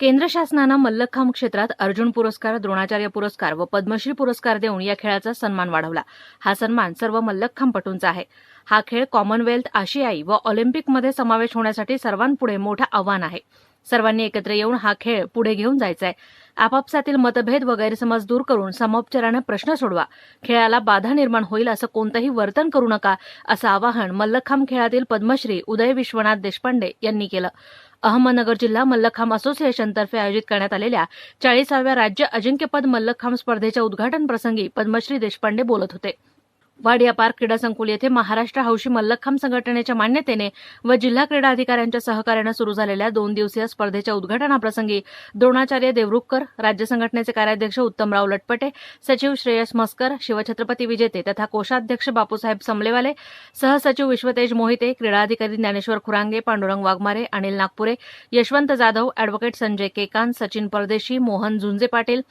केंद्र शासनानं मल्लखांब क्षेत्रात अर्जुन पुरस्कार द्रोणाचार्य पुरस्कार व पद्मश्री पुरस्कार देऊन या खेळाचा सन्मान वाढवला. हा सन्मान सर्व मल्लखांबपटूंचा आहे. हा खेळ कॉमनवेल्थ आशियाई व ऑलिम्पिकमध्ये समावेश होण्यासाठी सर्वांपुढे मोठं आव्हान आहे. सर्वांनी एकत्र येऊन हा खेळ पुढे घेऊन जायचा आहे आपापसातील मतभेद व गैरसमज दूर करून समोपचाराने प्रश्न सोडवा. खेळाला बाधा निर्माण होईल असं कोणतंही वर्तन करू नका असं आवाहन मल्लखांब खेळातील पद्मश्री उदय विश्वनाथ देशपांडे यांनी केलं. अहमदनगर जिल्हा मल्लखांब असोसिएशनतर्फे आयोजित करण्यात आलेल्या चाळीसाव्या राज्य अजिंक्यपद मल्लखांब स्पर्धेच्या उद्घाटन प्रसंगी पद्मश्री देशपांडे बोलत होते. वाडिया पार्क क्रीडा संकुल येथे महाराष्ट्र हौशी मल्लखांब संघटनेच्या मान्यतेने व जिल्हा क्रीडा अधिकाऱ्यांच्या सहकार्यानं सुरू झालेल्या दोन दिवसीय स्पर्धेच्या उद्घाटनाप्रसंगी द्रोणाचार्य देवरुखकर राज्य संघटनेचे कार्याध्यक्ष उत्तमराव लटपटे सचिव श्रेयस मस्कर शिवछत्रपती विजेते तथा कोषाध्यक्ष बापूसाहेब समलेवाले सहसचिव विश्वतेज मोहिते क्रीडा अधिकारी ज्ञानेश्वर खुरांगे पांडुरंग वाघमारे अनिल नागपुरे यशवंत जाधव अॅडव्होकेट संजय केकांत सचिन परदेशी मोहन झुंजे पाटील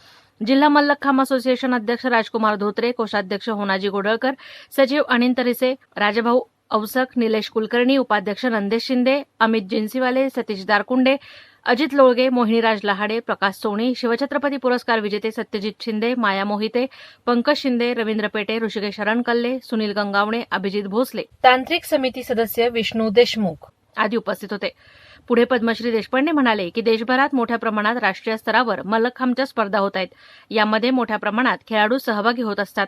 जिल्हा मल्लखांब असोसिएशन अध्यक्ष राजकुमार धोत्रे कोषाध्यक्ष होनाजी गोडळकर सचिव अनिल तरिसे राजभाऊ अवसक निलेश कुलकर्णी उपाध्यक्ष नंदेश शिंदे अमित जिन्सीवाले सतीश दारकुंडे अजित लोळगे मोहिनीराज लहाडे प्रकाश सोनी शिवछत्रपती पुरस्कार विजेते सत्यजित शिंदे माया मोहिते पंकज शिंदे रवींद्र पेटे ऋषिकेश कल्ले सुनील गंगावणे अभिजित भोसले. तांत्रिक समिती सदस्य विष्णू देशमुख. आदी उपस्थित होते. पुढे पद्मश्री देशपांडे म्हणाले की देशभरात मोठ्या प्रमाणात राष्ट्रीय स्तरावर मल्लखांबच्या स्पर्धा होत आहेत. यामध्ये मोठ्या प्रमाणात खेळाडू सहभागी होत असतात.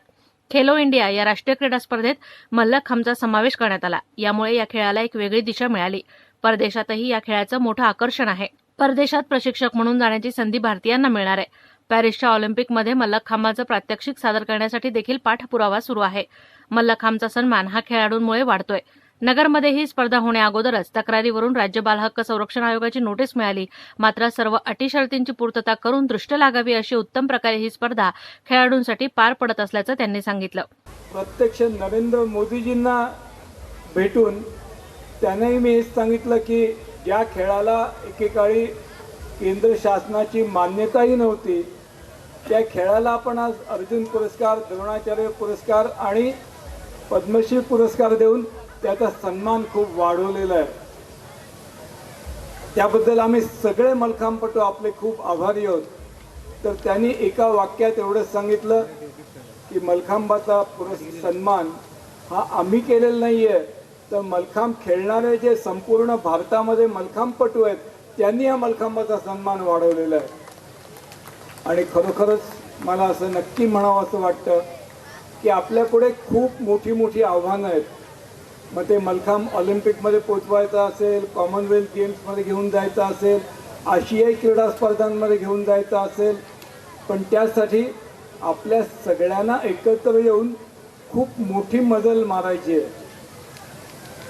खेलो इंडिया या राष्ट्रीय क्रीडा स्पर्धेत मल्लखांबचा समावेश करण्यात आला. यामुळे या खेळाला एक वेगळी दिशा मिळाली. परदेशातही या खेळाचं मोठं आकर्षण आहे. परदेशात प्रशिक्षक म्हणून जाण्याची संधी भारतीयांना मिळणार आहे. पॅरिसच्या ऑलिम्पिकमध्ये मल्लखांबाचं प्रात्यक्षिक सादर करण्यासाठी देखील पाठपुरावा सुरू आहे. मल्लखांबचा सन्मान हा खेळाडूंमुळे वाढतोय. नगरमध्ये ही स्पर्धा होण्याअगोदरच तक्रारीवरून राज्य बालहक्क संरक्षण आयोगाची नोटीस मिळाली. मात्र सर्व अटी शर्तींची पूर्तता करून दृष्ट लागावी अशी उत्तम प्रकारे ही स्पर्धा खेळाडूंसाठी पार पडत असल्याचं त्यांनी सांगितलं. प्रत्यक्ष नरेंद्र मोदीजींना भेटून त्यांनाही मी हेच सांगितलं की ज्या खेळाला एकेकाळी केंद्र शासनाची मान्यताही नव्हती त्या खेळाला आपण आज अर्जुन पुरस्कार द्रोणाचार्य पुरस्कार आणि पद्मश्री पुरस्कार देऊन त्याचा सन्मान खूप वाढवलेला आहे. त्याबद्दल आम्ही सगळे मलखांपटू आपले खूप आभारी आहोत. तर त्यांनी एका वाक्यात एवढं सांगितलं की मलखांबाचा पुरस् सन्मान हा आम्ही केलेला नाही आहे तर मलखांब खेळणारे जे संपूर्ण भारतामध्ये मलखांबपटू आहेत त्यांनी हा मलखांबाचा सन्मान वाढवलेला आहे. आणि खरोखरच मला असं नक्की म्हणावं असं वाटतं की आपल्यापुढे खूप मोठी मोठी आव्हानं आहेत. मग ते मलखांब ऑलिम्पिकमध्ये पोचवायचं असेल कॉमनवेल्थ गेम्समध्ये घेऊन जायचं असेल आशियाई क्रीडा स्पर्धांमध्ये घेऊन जायचं असेल पण त्यासाठी आपल्या सगळ्यांना एकत्र येऊन खूप मोठी मजल मारायची आहे.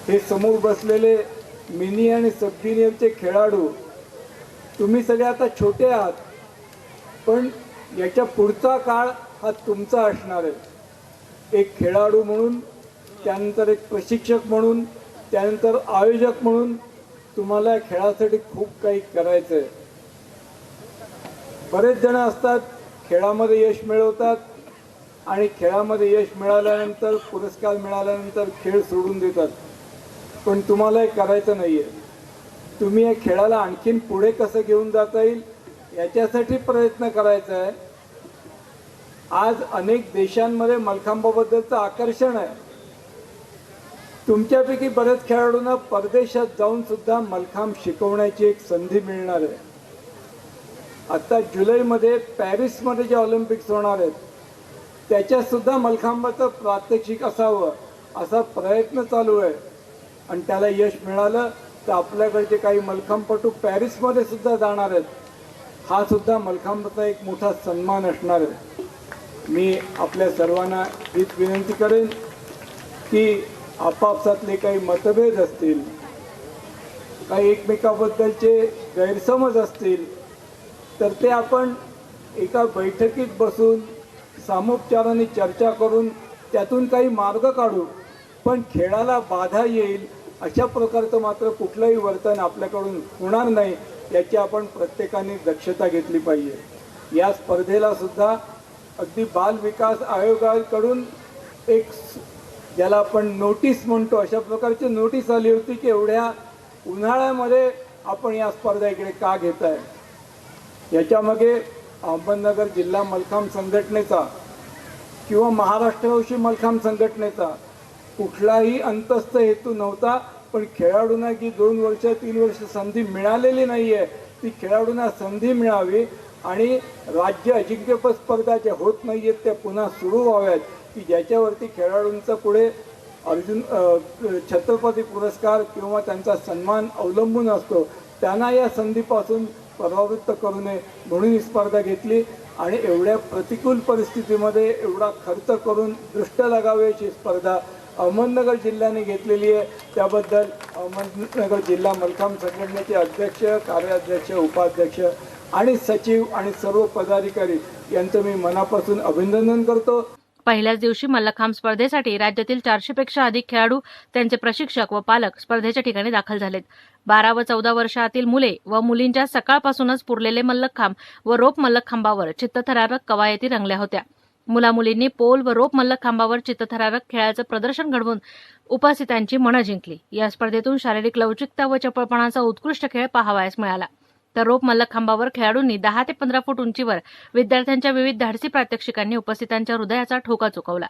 हे समोर बसलेले मिनी आणि सब ज्युनियरचे खेळाडू तुम्ही सगळे आता छोटे आहात पण याच्या पुढचा काळ हा तुमचा असणार आहे. एक खेळाडू म्हणून त्यानंतर एक प्रशिक्षक म्हणून त्यानंतर आयोजक म्हणून तुम्हाला या खेळासाठी खूप काही करायचं आहे बरेच जण असतात खेळामध्ये यश मिळवतात आणि खेळामध्ये यश मिळाल्यानंतर पुरस्कार मिळाल्यानंतर खेळ सोडून देतात. पण तुम्हाला हे करायचं नाही आहे तुम्ही या खेळाला आणखीन पुढे कसं घेऊन जाता येईल याच्यासाठी प्रयत्न करायचा आहे. आज अनेक देशांमध्ये मलखांबाबद्दलचं आकर्षण आहे. तुमच्यापैकी बऱ्याच खेळाडूंना परदेशात जाऊन सुद्धा मलखांब शिकवण्याची एक संधी मिळणार आहे. आता जुलैमध्ये पॅरिसमध्ये जे ऑलिम्पिक्स होणार आहेत त्याच्यात सुद्धा मलखांबाचं प्रात्यक्षिक असावं असा प्रयत्न चालू आहे. आणि त्याला यश मिळालं तर आपल्याकडचे काही मलखांबपटू पॅरिसमध्ये सुद्धा जाणार आहेत. हा सुद्धा मलखांबाचा एक मोठा सन्मान असणार आहे. मी आपल्या सर्वांना हीच विनंती करेन की आपापसातले काही मतभेद असतील काही एकमेकाबद्दलचे गैरसमज असतील तर ते आपण एका बैठकीत बसून सामोपचाराने चर्चा करून त्यातून काही मार्ग काढू. पण खेळाला बाधा येईल अशा प्रकारचं मात्र कुठलंही वर्तन आपल्याकडून होणार नाही याची आपण प्रत्येकाने दक्षता घेतली पाहिजे. या स्पर्धेला सुद्धा अगदी बाल विकास आयोगाकडून एक ज्याला आपण नोटीस म्हणतो अशा प्रकारची नोटीस आली होती की एवढ्या उन्हाळ्यामध्ये आपण या स्पर्धा इकडे का घेत आहे याच्यामागे अहमदनगर जिल्हा मलखांब संघटनेचा किंवा महाराष्ट्राविषयी मलखांब संघटनेचा कुठलाही अंतस्थ हेतू नव्हता पण खेळाडूंना की दोन वर्ष तीन वर्ष संधी मिळालेली नाही आहे ती खेळाडूंना संधी मिळावी आणि राज्य अजिंक्यपद स्पर्धा ज्या होत नाही आहेत त्या पुन्हा सुरू व्हाव्यात की ज्याच्यावरती खेळाडूंचा पुढे अर्जुन छत्रपती पुरस्कार किंवा त्यांचा सन्मान अवलंबून असतो त्यांना या संधीपासून परावृत्त करू नये म्हणून ही स्पर्धा घेतली आणि एवढ्या प्रतिकूल परिस्थितीमध्ये एवढा खर्च करून दृष्ट लागावी अशी स्पर्धा अहमदनगर जिल्ह्याने घेतलेली आहे. त्याबद्दल अहमदनगर जिल्हा मलखांब संघटनेचे अध्यक्ष कार्याध्यक्ष उपाध्यक्ष आणि सचिव आणि सर्व पदाधिकारी यांचं मी मनापासून अभिनंदन करतो. पहिल्याच दिवशी मल्लखांब स्पर्धेसाठी राज्यातील चारशेपेक्षा अधिक खेळाडू त्यांचे प्रशिक्षक व पालक स्पर्धेच्या ठिकाणी दाखल झालेत. बारा व चौदा वर्षातील मुले व मुलींच्या सकाळपासूनच पुरलेले मल्लखांब व रोप मल्लखांबावर चित्तथरारक कवायती रंगल्या होत्या. मुलामुलींनी पोल व रोप मल्लखांबावर चित्तथरारक खेळाचं प्रदर्शन घडवून उपस्थितांची मनं जिंकली. या स्पर्धेतून शारीरिक लवचिकता व चपळपणाचा उत्कृष्ट खेळ पाहावयास मिळाला. तर रोप मल्लखांबावर खेळाडूंनी दहा ते पंधरा फूट उंचीवर विद्यार्थ्यांच्या विविध धाडसी प्रात्यक्षिकांनी उपस्थितांच्या हृदयाचा ठोका चुकवला.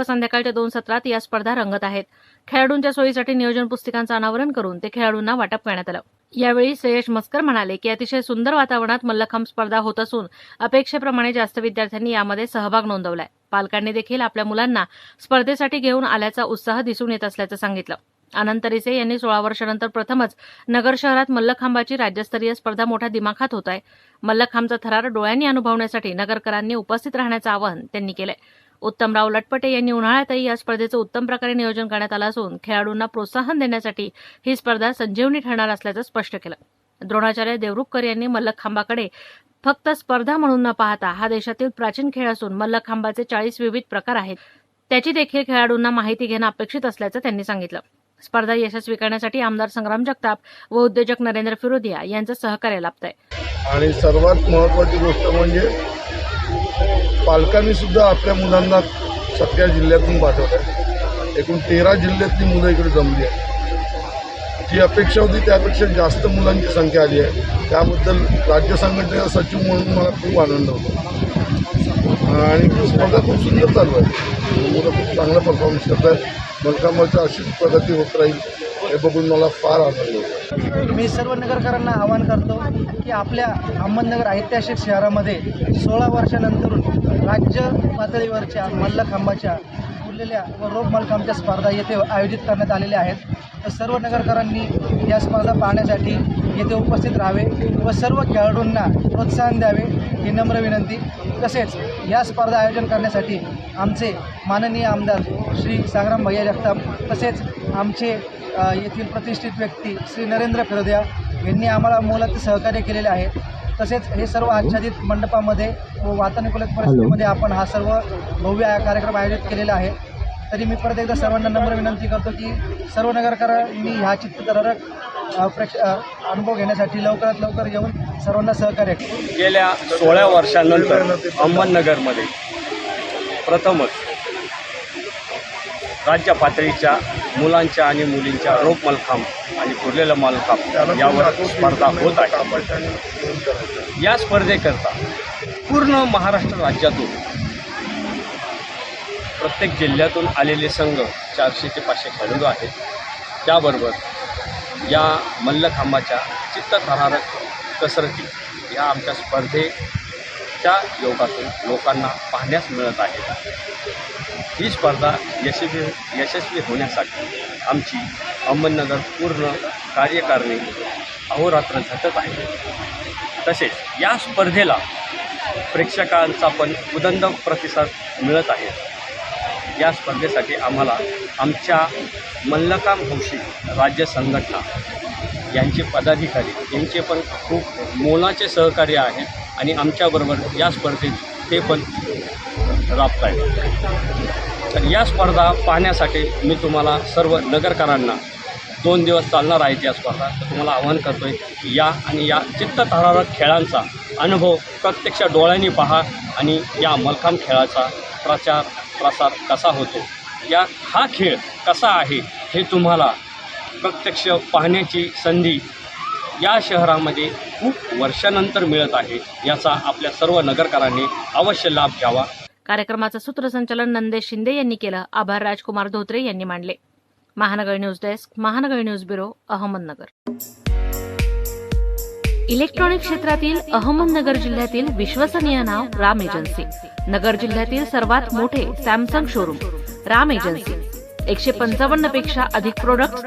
व संध्याकाळच्या दोन सत्रात या स्पर्धा रंगत आहेत. खेळाडूंच्या सोयीसाठी नियोजन पुस्तिकांचं अनावरण करून ते खेळाडूंना वाटप करण्यात आलं. यावेळी श्रेयश मस्कर म्हणाले की अतिशय सुंदर वातावरणात मल्लखांब स्पर्धा होत असून अपेक्षेप्रमाणे जास्त विद्यार्थ्यांनी यामध्ये सहभाग नोंदवलाय. पालकांनी देखील आपल्या मुलांना स्पर्धेसाठी घेऊन आल्याचा उत्साह दिसून येत असल्याचं सांगितलं. अनंत रिसे यांनी सोळा वर्षानंतर प्रथमच नगर शहरात मल्लखांबाची राज्यस्तरीय स्पर्धा मोठ्या दिमाखात होत आहे. मल्लखांबचा थरार डोळ्यांनी अनुभवण्यासाठी नगरकरांनी उपस्थित राहण्याचं आवाहन त्यांनी केलंय. उत्तमराव लटपटे यांनी उन्हाळ्यातही या स्पर्धेचं उत्तम प्रकारे नियोजन करण्यात आलं असून खेळाडूंना प्रोत्साहन देण्यासाठी ही स्पर्धा संजीवनी ठरणार असल्याचं स्पष्ट केलं. द्रोणाचार्य देवरुखकर यांनी मल्लखांबाकडे फक्त स्पर्धा म्हणून न पाहता हा देशातील प्राचीन खेळ असून मल्लखांबाचे चाळीस विविध प्रकार आहेत. त्याची देखील खेळाडूंना माहिती घेणं अपेक्षित असल्याचं त्यांनी सांगितलं. स्पर्धा यशस्वी करण्यासाठी आमदार संग्राम जगताप व उद्योजक नरेंद्र फिरोदिया यांचं सहकार्य लाभत आहे आणि सर्वात महत्वाची गोष्ट म्हणजे पालकांनी सुद्धा आपल्या मुलांना सगळ्या जिल्ह्यातून पाठवत आहे. एकूण तेरा जिल्ह्यातली मुलं इकडे जमली आहे जी अपेक्षा होती त्यापेक्षा जास्त मुलांची संख्या आली आहे. त्याबद्दल राज्य संघटनेचा सचिव म्हणून मला खूप आनंद होतो. आणि स्पर्धा खूप सुंदर चालू आहे. मुलं खूप चांगला परफॉर्मन्स करत आहेत मलकामाची अशीच प्रगती होत राहील. हे बघून मला फार आनंद होतो. मी सर्व नगरकरांना आवाहन करतो की आपल्या अहमदनगर ऐतिहासिक शहरामध्ये सोळा वर्षानंतर राज्य पातळीवरच्या मल्लखांबाच्या उरलेल्या व रोप मल्लखांबच्या स्पर्धा येथे आयोजित करण्यात आलेल्या आहेत. तर सर्व नगरकरांनी या स्पर्धा पाहण्यासाठी येथे उपस्थित राहावे व सर्व खेळाडूंना प्रोत्साहन द्यावे ही नम्र विनंती. तसेच या स्पर्धा आयोजन करण्यासाठी आमचे माननीय आमदार श्री संग्राम भैया जगताप तसेच आमचे येथील प्रतिष्ठित व्यक्ती श्री नरेंद्र फिरोदिया यांनी आम्हाला मोलाचे सहकार्य केलेले आहे. तसेच हे सर्व आच्छादित मंडपामध्ये व वातानुकूलित परिस्थितीमध्ये आपण हा सर्व भव्य कार्यक्रम आयोजित केलेला आहे. तरी मी परत एकदा सर्वांना नम्र विनंती करतो की सर्व नगरकरांनी ह्या चित्तथरारक अ, प्रेक्ष अनुभव घेण्यासाठी लवकरात लवकर येऊन सर्वांना सहकार्य गेल्या सोळा वर्षानंतर अहमदनगरमध्ये प्रथमच राज्य पातळीच्या मुलांच्या आणि मुलींच्या रोप मलखांब आणि पुरलेलं मलखांब यावर स्पर्धा होत आहे. या स्पर्धेकरता पूर्ण महाराष्ट्र राज्यातून प्रत्येक जिल्ह्यातून आलेले संघ चारशे ते पाचशे खेळाडू आहेत. त्याबरोबर या मल्लखांबाच्या चित्तथरारक कसरती या आमच्या स्पर्धेच्या योगातून लोकांना पाहण्यास मिळत आहे. ही स्पर्धा यशस्वी यशस्वी होण्यासाठी आमची अहमदनगर पूर्ण कार्यकारिणी अहोरात्र झटत आहे. तसेच या स्पर्धेला प्रेक्षकांचा पण उदंड प्रतिसाद मिळत आहे. या स्पर्धेसाठी आम्हाला आमच्या मल्लकाम हौशी राज्य संघटना यांचे पदाधिकारी यांचे पण खूप मोलाचे सहकार्य आहे आणि आमच्याबरोबर या स्पर्धेत ते पण राबत आहेत तर या स्पर्धा पाहण्यासाठी मी तुम्हाला सर्व नगरकरांना दोन दिवस चालणार आहेत या स्पर्धा. तर तुम्हाला आवाहन करतो आहे की या आणि या चित्तथरारक खेळांचा अनुभव प्रत्यक्ष डोळ्यांनी पहा आणि या मलखांब खेळाचा प्रचार प्रसार कसा होतो? या हा खेळ कसा आहे हे तुम्हाला प्रत्यक्ष पाहण्याची संधी या शहरामध्ये खूप वर्षानंतर मिळत आहे याचा आपल्या सर्व नगरकरांनी अवश्य लाभ घ्यावा. कार्यक्रमाचं सूत्रसंचालन नंदेश शिंदे यांनी केलं. आभार राजकुमार धोत्रे यांनी मांडले. Mahanagar news desk Mahanagar news bureau Ahmednagar. Electronic क्षेत्रातील अहमदनगर जिल्ह्यातील विश्वसनीय नाव राम एजन्सी. नगर जिल्ह्यातील सर्वात मोठे सॅमसंग शोरूम राम एजन्सी. एकशे पंचावन्नपेक्षा अधिक प्रोडक्ट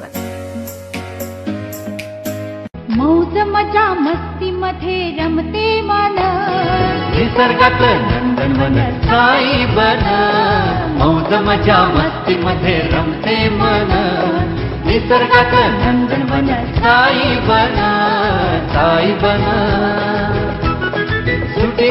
मौज मजा मस्ती मध्ये रमते मन. निसर्गात नंदनवन साई बन. मौज मजा मस्ती मध्ये रमते मन. निसर्गात नंदनवन साई बन. साई बन.